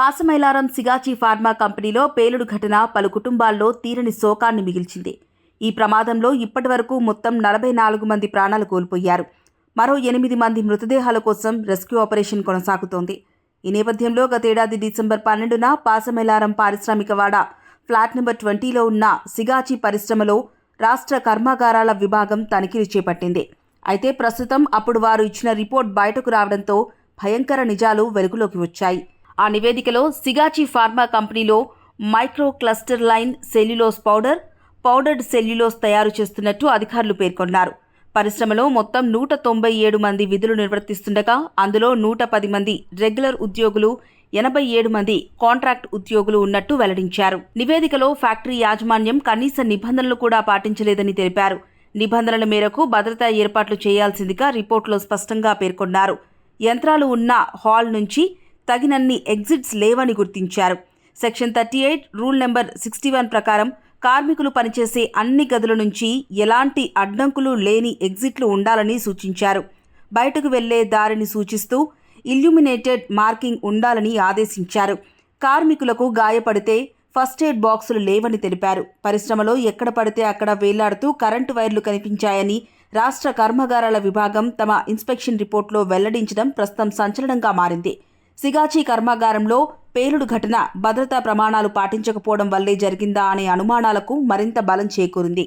Pashamylaram Sigachi pharma కంపెనీలో పేలుడు ఘటన పలు కుటుంబాల్లో తీరని శోకాన్ని మిగిల్చింది. ఈ ప్రమాదంలో ఇప్పటివరకు మొత్తం నలభై నాలుగు మంది ప్రాణాలు కోల్పోయారు. మరో ఎనిమిది మంది మృతదేహాల కోసం రెస్క్యూ ఆపరేషన్ కొనసాగుతోంది. ఈ నేపథ్యంలో గతేడాది డిసెంబర్ పన్నెండున పాసమైలారం పారిశ్రామికవాడ ఫ్లాట్ నెంబర్ ట్వంటీలో ఉన్న సిగాచి పరిశ్రమలో రాష్ట్ర కర్మాగారాల విభాగం తనిఖీలు చేపట్టింది. అయితే ప్రస్తుతం అప్పుడు వారు ఇచ్చిన రిపోర్ట్ బయటకు రావడంతో భయంకర నిజాలు వెలుగులోకి వచ్చాయి. ఆ నివేదికలో సిగాచి ఫార్మా కంపెనీలో microcrystalline cellulose powder powdered cellulose తయారు చేస్తున్నట్టు అధికారులు పేర్కొన్నారు. పరిశ్రమలో మొత్తం నూట తొంభై ఏడు మంది విధులు నిర్వర్తిస్తుండగా అందులో నూట పది మంది రెగ్యులర్ ఉద్యోగులు ఎనభై ఏడు మంది కాంట్రాక్ట్ ఉద్యోగులు ఉన్నట్టు వెల్లడించారు. నివేదికలో ఫ్యాక్టరీ యాజమాన్యం కనీస నిబంధనలు కూడా పాటించలేదని తెలిపారు. నిబంధనల మేరకు భద్రతా ఏర్పాట్లు చేయాల్సిందిగా రిపోర్టులో స్పష్టంగా పేర్కొన్నారు. యంత్రాలు ఉన్న హాల్ నుంచి తగినన్ని ఎగ్జిట్స్ లేవని గుర్తించారు. Section thirty eight rule number sixty one ప్రకారం కార్మికులు పనిచేసే అన్ని గదుల నుంచి ఎలాంటి అడ్డంకులు లేని ఎగ్జిట్లు ఉండాలని సూచించారు. బయటకు వెళ్ళే దారిని సూచిస్తూ ఇల్యూమినేటెడ్ మార్కింగ్ ఉండాలని ఆదేశించారు. కార్మికులకు గాయపడితే ఫస్ట్ ఎయిడ్ బాక్సులు లేవని తెలిపారు. పరిశ్రమలో ఎక్కడ పడితే అక్కడ వేలాడుతూ కరెంటు వైర్లు కనిపించాయని రాష్ట్ర కర్మాగారాల విభాగం తమ ఇన్స్పెక్షన్ రిపోర్ట్లో వెల్లడించడం ప్రస్తుతం సంచలనంగా మారింది. సిగాచి కర్మాగారంలో పేలుడు ఘటన భద్రతా ప్రమాణాలు పాటించకపోవడం వల్లే జరిగిందా అనే అనుమానాలకు మరింత బలం చేకూరింది.